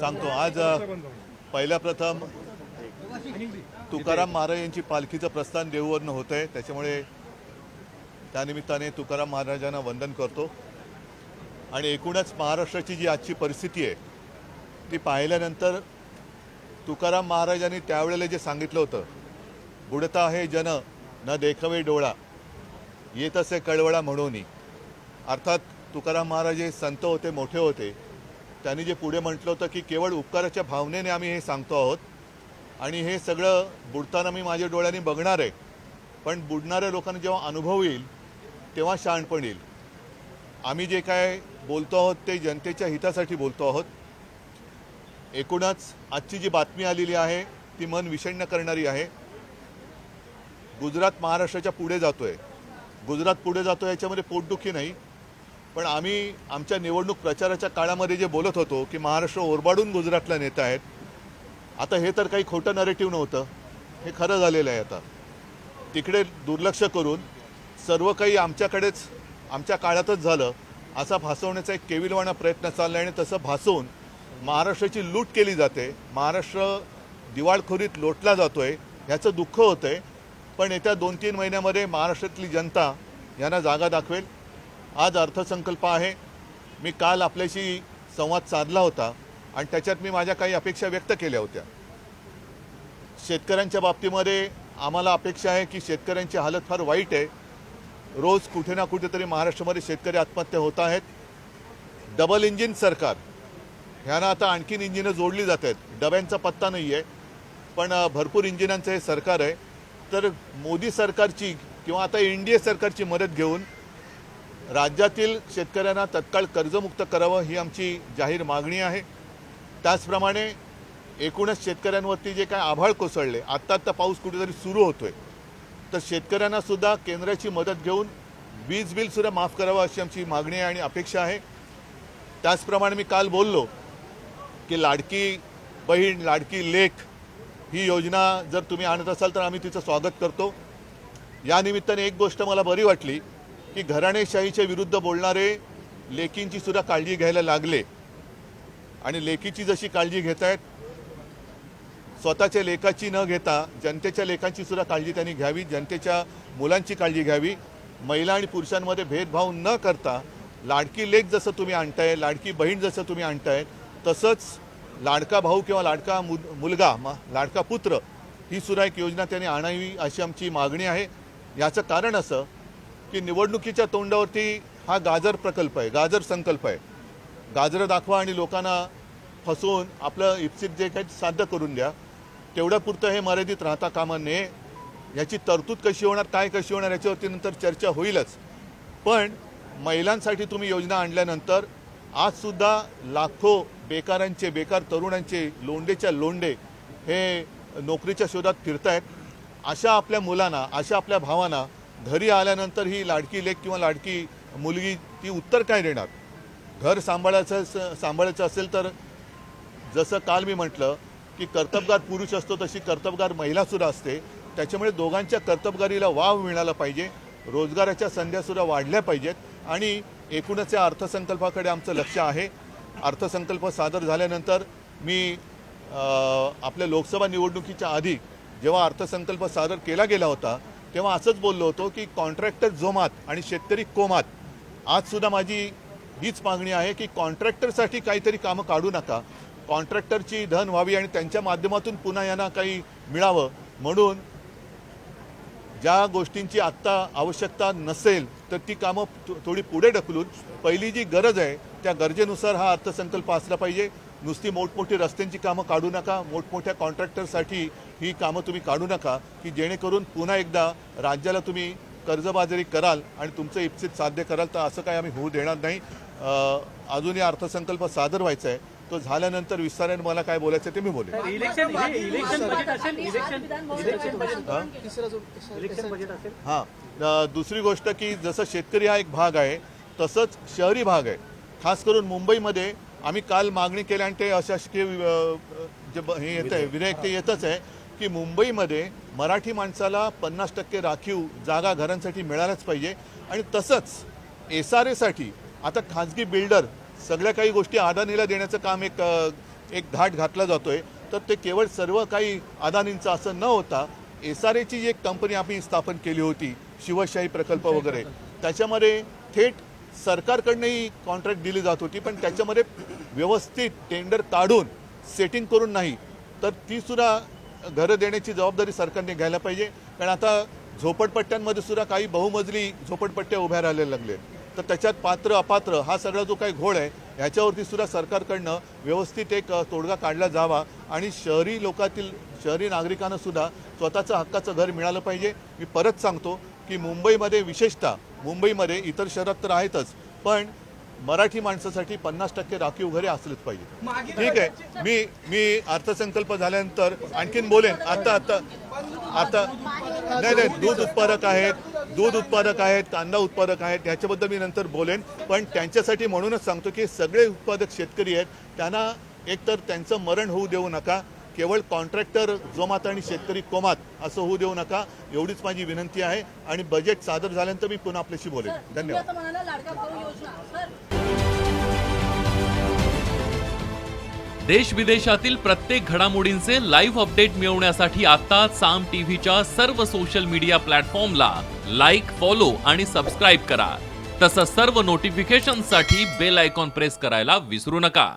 सांगतो आज पहिल्या प्रथम तुकाराम महाराज यांची पालखीचं प्रस्थान देऊवरनं होत आहे त्याच्यामुळे त्यानिमित्ताने तुकाराम महाराजांना वंदन करतो. आणि एकूणच महाराष्ट्राची जी आजची परिस्थिती आहे ती पाहिल्यानंतर तुकाराम महाराजांनी त्यावेळेला जे सांगितलं होतं बुडता हे जन न देखवे डोळा येत असे कळवळा म्हणून. अर्थात तुकाराम महाराज हे संत होते मोठे होते. त्यांनी जे पुढे म्हटलं होतं की केवळ उपकाराच्या भावनेने आम्ही हे सांगतो आहोत आणि हे सगळं बुडताना मी माझ्या डोळ्यांनी बघणार आहे पण बुडणाऱ्या लोकांना जेव्हा अनुभव येईल तेव्हा शहाणपण येईल. आम्ही जे काय बोलतो आहोत ते जनतेच्या हितासाठी बोलतो आहोत. एकूणच आजची जी बातमी आलेली आहे ती मन विषण्ण करणारी आहे. गुजरात महाराष्ट्राच्या पुढे जातोय. गुजरात पुढे जातो याच्यामध्ये पोटदुखी नाही. पण आम्ही आमच्या निवडणूक प्रचाराच्या काळामध्ये जे बोलत होतो की महाराष्ट्र ओरबाडून गुजरातला नेत आहेत आता हे तर काही खोटं नरेटिव्ह नव्हतं. हे खरं झालेलं आहे आता. तिकडे दुर्लक्ष करून सर्व काही आमच्याकडेच आमच्या काळातच झालं असा भासवण्याचा एक केविलवाणा प्रयत्न चालला आहे आणि तसं भासवून महाराष्ट्राची लूट केली जाते. महाराष्ट्र दिवाळखोरीत लोटला जातो आहे ह्याचं दुःख होतं आहे पण येत्या दोन तीन महिन्यामध्ये महाराष्ट्रातली जनता यांना जागा दाखवेल. आज अर्थसंकल्प आहे. मी काल आपल्याशी संवाद साधला होता आणि त्याच्यात मी माझ्या काही अपेक्षा व्यक्त केल्या होत्या. शेतकऱ्यांच्या बाबतीमध्ये आम्हाला अपेक्षा आहे की शेतकऱ्यांची हालत फार वाईट आहे. रोज कुठे ना कुठेतरी महाराष्ट्रामध्ये शेतकरी आत्महत्या होत आहेत. डबल इंजिन सरकार ह्यांना आता आणखीन इंजिनं जोडली जात आहेत. डब्यांचा पत्ता नाही आहे पण भरपूर इंजिनांचं हे सरकार आहे. तर मोदी सरकारची किंवा आता एन डी ए सरकारची मदत घेऊन राज्यातील शेतकऱ्यांना तत्काळ कर्जमुक्त करावं ही आमची जाहीर मागणी आहे. त्याचप्रमाणे एकूणच शेतकऱ्यांवरती जे काय आभाळ कोसळले आत्ता आत्ता पाऊस कुठेतरी सुरू होतोय तर शेतकऱ्यांनासुद्धा केंद्राची मदत घेऊन वीज बिलसुद्धा माफ करावं अशी आमची मागणी आहे आणि अपेक्षा आहे. त्याचप्रमाणे मी काल बोललो की लाडकी बहीण लाडकी लेख ही योजना जर तुम्ही आणत असाल तर आम्ही तिचं स्वागत करतो. या निमित्ताने एक गोष्ट मला बरी वाटली की घराणेशाहीच्या विरुद्ध बोलणारे लेकींची सुद्धा काळजी घ्यायला लागले. आणि लेकीची जशी काळजी घेत आहेत स्वतःच्या लेखाची न घेता जनतेच्या लेखांची सुद्धा काळजी त्यांनी घ्यावी जनतेच्या मुलांची काळजी घ्यावी. महिला आणि पुरुषांमध्ये भेदभाव न करता लाडकी लेख जसं तुम्ही आणताय लाडकी बहीण जसं तुम्ही आणताय तसंच लाडका भाऊ किंवा लाडका मु मुलगा लाडका पुत्र ही सुद्धा एक योजना त्यांनी आणावी अशी आमची मागणी आहे. याचं कारण असं की निवडणुकीच्या तोंडावरती हा गाजर प्रकल्प आहे गाजर संकल्प आहे. गाजरं दाखवा आणि लोकांना फसवून आपलं इप्सित जे काही साध्य करून द्या तेवढ्या पुरतं हे मर्यादित राहता कामा नये. याची तरतूद कशी होणार काय कशी होणार याच्यावरती नंतर चर्चा होईलच. पण महिलांसाठी तुम्ही योजना आणल्यानंतर आजसुद्धा लाखो बेकारांचे बेकार तरुणांचे लोंडेच्या लोंडे हे नोकरीच्या शोधात फिरतायत. अशा आपल्या मुलांना अशा आपल्या भावांना घरी आल्यानंतर ही लाडकी लेख किंवा लाडकी मुलगी ती उत्तर काय देणार? घर सांभाळायचं अस- सांभाळायचं असेल तर जसं काल मी म्हटलं की कर्तबगार पुरुष असतो तशी कर्तबगार महिलासुद्धा असते. त्याच्यामुळे दोघांच्या कर्तबगारीला वाव मिळाला पाहिजे. रोजगाराच्या संध्यासुद्धा वाढल्या पाहिजेत. आणि एकूणच या अर्थसंकल्पाकडे आमचं लक्ष आहे. अर्थसंकल्प सादर झाल्यानंतर मी आपल्या लोकसभा निवडणुकीच्या आधी जेव्हा अर्थसंकल्प सादर केला गेला होता तेव्हा असंच बोललो होतो की कॉन्ट्रॅक्टर जोमात आणि शेतकरी कोमात. आजसुद्धा माझी हीच मागणी आहे की कॉन्ट्रॅक्टरसाठी काहीतरी कामं काढू नका. कॉन्ट्रॅक्टरची धन व्हावी आणि त्यांच्या माध्यमातून पुन्हा यांना काही मिळावं. म्हणून ज्या गोष्टींची आत्ता आवश्यकता नसेल तर ती कामं थोडी पुढे ढकलून पहिली जी गरज आहे त्या गरजेनुसार हा अर्थसंकल्प असला पाहिजे. नुसती मोठमोठी रस्त्यांची कामं काढू नका मोठमोठ्या कॉन्ट्रॅक्टरसाठी ही कामं तुम्ही काढू नका की जेणेकरून पुन्हा एकदा राज्याला तुम्ही कर्जबाजारी कराल आणि तुमचं इप्सित साध्य कराल तर असं काही आम्ही होऊ देणार नाही. अं, अजूनही अर्थसंकल्प सादर व्हायचा आहे. तो झाल्यानंतर विस्ताराने मला काय बोलायचं ते मी बोलेन. इलेक्शन हे इलेक्शन बजेट असेल election election budget? Election budget असेल. अ, दुसरी गोष्ट की जसं शेतकरी हा एक भाग आहे तसंच शहरी भाग आहे. खास करून मुंबईमध्ये आम्ही काल मागणी केली आणि ते अशासकीय जे हे येत आहे विधेयक ते येतच आहे की मुंबईमध्ये मराठी माणसाला पन्नास टक्के राखीव जागा घरांसाठी मिळाल्याच पाहिजे. आणि तसंच एस आर एसाठी आता खाजगी बिल्डर सगळ्या काही गोष्टी अदानीला देण्याचं काम एक एक घाट घातला जातोय. तर ते केवळ सर्व काही अदानींचं असं न होता एस आर एची जी एक कंपनी आम्ही स्थापन केली होती शिवशाही प्रकल्प वगैरे. त्याच्यामध्ये थेट सरकारकडनंही कॉन्ट्रॅक्ट दिली जात होती पण त्याच्यामध्ये व्यवस्थित टेंडर काढून सेटिंग करून नाही तर ती सुद्धा घरं देण्याची जबाबदारी सरकारने घ्यायला पाहिजे. कारण आता झोपडपट्ट्यांमध्ये सुद्धा काही बहुमजली झोपडपट्ट्या उभ्या राहायला लागले तर त्याच्यात पात्र अपात्र हा सगळा जो काही घोळ आहे ह्याच्यावरती सुद्धा सरकारकडनं व्यवस्थित एक तोडगा काढला जावा आणि शहरी लोकातील शहरी नागरिकांना सुद्धा स्वतःचं हक्काचं घर मिळालं पाहिजे. मी परत सांगतो की मुंबईमध्ये विशेषतः मुंबईमध्ये इतर शहरात तर आहेतच पण मराठी माणसासाठी पन्नास टक्के राखीव घरे असलेच पाहिजे. ठीक आहे. मी मी अर्थसंकल्प झाल्यानंतर आणखीन बोलेन. आता आता आता नाही नाही दूध उत्पादक आहेत दूध उत्पादक आहेत कांदा उत्पादक आहेत ह्याच्याबद्दल मी नंतर बोलेन. पण त्यांच्यासाठी म्हणूनच सांगतो की सगळे उत्पादक शेतकरी आहेत त्यांना एकतर त्यांचं मरण होऊ देऊ नका. केवळ कॉन्ट्रॅक्टर जोमात आणि शेतकरी कोमात असं होऊ देऊ नका एवढीच माझी विनंती आहे आणि बजेट सादर झाल्यानंतर मी पुन्हा आपल्याशी बोलेन. धन्यवाद. आता म्हणाला लाडका भाऊ योजना. सर. देश विदेशातील प्रत्येक घडामोडींचे लाईव्ह अपडेट मिळवण्यासाठी आता साम टीव्हीच्या सर्व सोशल मीडिया प्लॅटफॉर्मला लाईक फॉलो आणि सबस्क्राईब करा. तसंच सर्व नोटिफिकेशनसाठी बेल आयकॉन प्रेस करायला विसरू नका.